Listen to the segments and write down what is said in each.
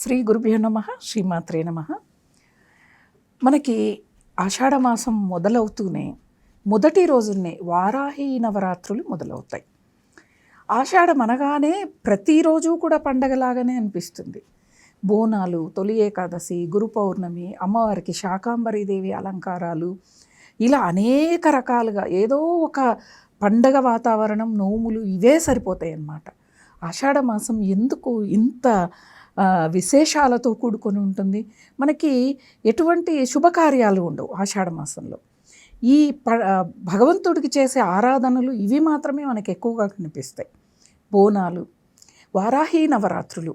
శ్రీ గురుభ్యో నమ శ్రీమాత్రే నమ. మనకి ఆషాఢ మాసం మొదలవుతూనే మొదటి రోజునే వారాహి నవరాత్రులు మొదలవుతాయి. ఆషాఢం అనగానే ప్రతిరోజు కూడా పండగలాగానే అనిపిస్తుంది. బోనాలు తొలి ఏకాదశి గురు పౌర్ణమి అమ్మవారికి శాకాంబరీదేవి అలంకారాలు ఇలా అనేక రకాలుగా ఏదో ఒక పండగ వాతావరణం నోములు ఇవే సరిపోతాయి అన్నమాట ఆషాఢ మాసం ఎందుకు ఇంత విశేషాలతో కూడుకొని ఉంటుంది. మనకి ఎటువంటి శుభకార్యాలు ఉండవు ఆషాఢ మాసంలో. ఈ ప భగవంతుడికి చేసే ఆరాధనలు ఇవి మాత్రమే మనకు ఎక్కువగా కనిపిస్తాయి. బోనాలు వారాహి నవరాత్రులు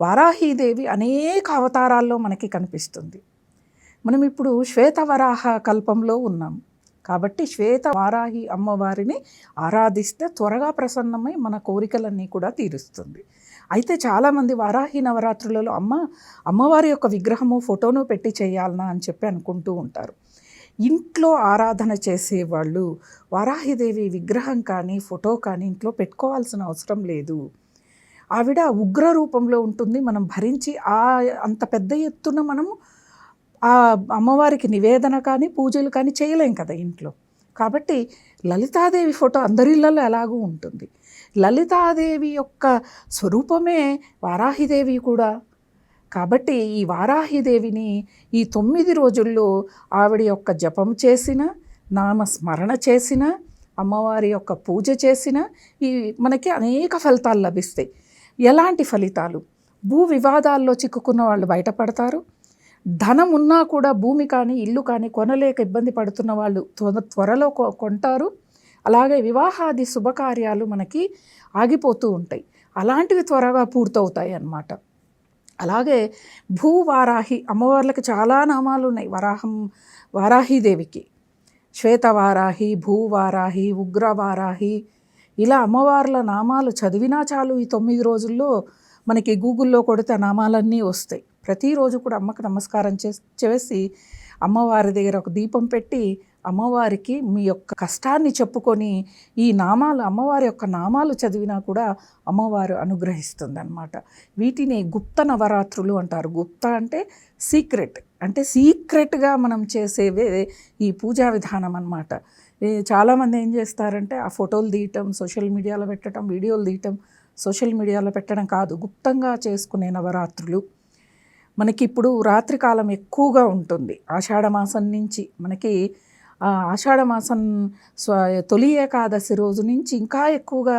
వారాహీదేవి అనేక అవతారాల్లో మనకి కనిపిస్తుంది. మనం ఇప్పుడు శ్వేతవరాహ కల్పంలో ఉన్నాం. కాబట్టి శ్వేత వారాహి అమ్మవారిని ఆరాధిస్తే త్వరగా ప్రసన్నమై మన కోరికలన్నీ కూడా తీరుస్తుంది. అయితే చాలామంది వారాహి నవరాత్రులలో అమ్మ అమ్మవారి యొక్క విగ్రహము ఫోటోను పెట్టి చేయాలనా అని చెప్పి అనుకుంటూ ఉంటారు. ఇంట్లో ఆరాధన చేసేవాళ్ళు వారాహిదేవి విగ్రహం కానీ ఫోటో కానీ ఇంట్లో పెట్టుకోవాల్సిన అవసరం లేదు. ఆవిడ ఉగ్ర రూపంలో ఉంటుంది. మనం భరించి ఆ అంత పెద్ద ఎత్తున మనము ఆ అమ్మవారికి నివేదన కానీ పూజలు కానీ చేయలేం కదా ఇంట్లో. కాబట్టి లలితాదేవి ఫోటో అందరిళ్ళలో ఎలాగూ ఉంటుంది. లలితాదేవి యొక్క స్వరూపమే వారాహిదేవి కూడా. కాబట్టి ఈ వారాహిదేవిని ఈ తొమ్మిది రోజుల్లో ఆవిడ యొక్క జపం చేసిన నామస్మరణ చేసిన అమ్మవారి యొక్క పూజ చేసిన ఈ మనకి అనేక ఫలితాలు లభిస్తాయి. ఎలాంటి ఫలితాలు? భూ వివాదాల్లో చిక్కుకున్న వాళ్ళు బయటపడతారు. ధనం ఉన్నా కూడా భూమి కానీ ఇల్లు కానీ కొనలేక ఇబ్బంది పడుతున్న వాళ్ళు త్వర త్వరలో కొ- కొంటారు. అలాగే వివాహాది శుభకార్యాలు మనకి ఆగిపోతూ ఉంటాయి. అలాంటివి త్వరగా పూర్తవుతాయి అన్నమాట. అలాగే భూవారాహి అమ్మవార్లకు చాలా నామాలు ఉన్నాయి. వరాహం వారాహీదేవికి శ్వేతవారాహి భూవారాహి ఉగ్రవారాహి ఇలా అమ్మవార్ల నామాలు చదివినా చాలు ఈ తొమ్మిది రోజుల్లో మనకి గూగుల్లో కొడితే ఆ నామాలన్నీ వస్తాయి. ప్రతిరోజు కూడా అమ్మకు నమస్కారం చేసి చేసి అమ్మవారి దగ్గర ఒక దీపం పెట్టి అమ్మవారికి మీ యొక్క కష్టాన్ని చెప్పుకొని ఈ నామాలు అమ్మవారి యొక్క నామాలు చదివినా కూడా అమ్మవారు అనుగ్రహిస్తుందన్నమాట. వీటిని గుప్త నవరాత్రులు అంటారు. గుప్త అంటే సీక్రెట్. అంటే సీక్రెట్గా మనం చేసేవే ఈ పూజా విధానం అనమాట చాలామంది ఏం చేస్తారంటే ఆ ఫోటోలు తీయటం సోషల్ మీడియాలో పెట్టడం వీడియోలు తీయటం సోషల్ మీడియాలో పెట్టడం కాదు. గుప్తంగా చేసుకునే నవరాత్రులు. మనకి ఇప్పుడు రాత్రికాలం ఎక్కువగా ఉంటుంది. ఆషాఢమాసం నుంచి మనకి ఆషాఢమాసం స్వ తొలి ఏకాదశి రోజు నుంచి ఇంకా ఎక్కువగా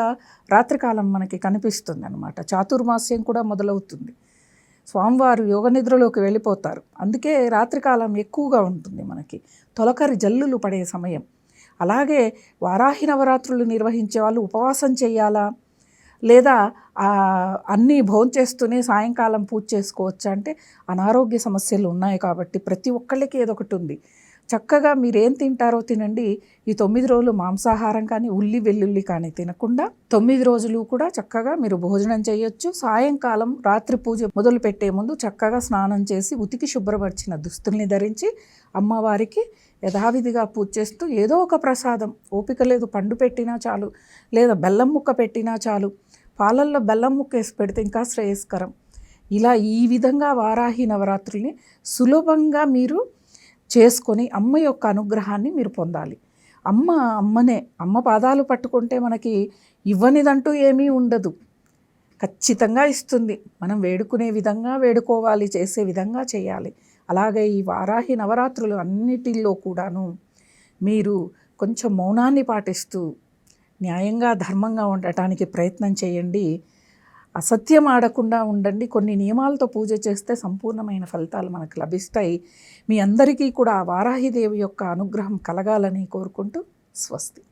రాత్రికాలం మనకి కనిపిస్తుంది అనమాట చాతుర్మాస్యం కూడా మొదలవుతుంది. స్వామివారు యోగ నిద్రలోకి వెళ్ళిపోతారు. అందుకే రాత్రికాలం ఎక్కువగా ఉంటుంది మనకి. తొలకరి జల్లులు పడే సమయం. అలాగే వారాహి నవరాత్రులు నిర్వహించే వాళ్ళు ఉపవాసం చేయాలా? లేదా అన్నీ భోంచేస్తూనే సాయంకాలం పూజ చేసుకోవచ్చు అంటే అనారోగ్య సమస్యలు ఉన్నాయి కాబట్టి ప్రతి ఒక్కళ్ళకి ఏదో ఒకటి ఉంది. చక్కగా మీరేం తింటారో తినండి. ఈ తొమ్మిది రోజులు మాంసాహారం కానీ ఉల్లి వెల్లుల్లి కానీ తినకుండా తొమ్మిది రోజులు కూడా చక్కగా మీరు భోజనం చేయొచ్చు. సాయంకాలం రాత్రి పూజ మొదలు పెట్టే ముందు చక్కగా స్నానం చేసి ఉతికి శుభ్రపరిచిన దుస్తుల్ని ధరించి అమ్మవారికి యథావిధిగా పూజ చేస్తూ ఏదో ఒక ప్రసాదం ఓపిక లేదు పండు పెట్టినా చాలు లేదా బెల్లం ముక్క పెట్టినా చాలు పాలల్లో బెల్లం ముక్క వేసి పెడితే ఇంకా శ్రేయస్కరం. ఇలా ఈ విధంగా వారాహి నవరాత్రుల్ని సులభంగా మీరు చేసుకొని అమ్మ యొక్క అనుగ్రహాన్ని మీరు పొందాలి. అమ్మ అమ్మనే అమ్మ పాదాలు పట్టుకుంటే మనకి ఇవ్వనిదంటూ ఏమీ ఉండదు. ఖచ్చితంగా ఇస్తుంది. మనం వేడుకునే విధంగా వేడుకోవాలి చేసే విధంగా చేయాలి. అలాగే ఈ వారాహి నవరాత్రులు అన్నిటిల్లో కూడాను మీరు కొంచెం మౌనాన్ని పాటిస్తూ న్యాయంగా ధర్మంగా ఉండటానికి ప్రయత్నం చేయండి. అసత్యం ఆడకుండా ఉండండి. కొన్ని నియమాలతో పూజ చేస్తే సంపూర్ణమైన ఫలితాలు మనకు లభిస్తాయి. మీ అందరికీ కూడా ఆ వారాహిదేవి యొక్క అనుగ్రహం కలగాలని కోరుకుంటూ స్వస్తి.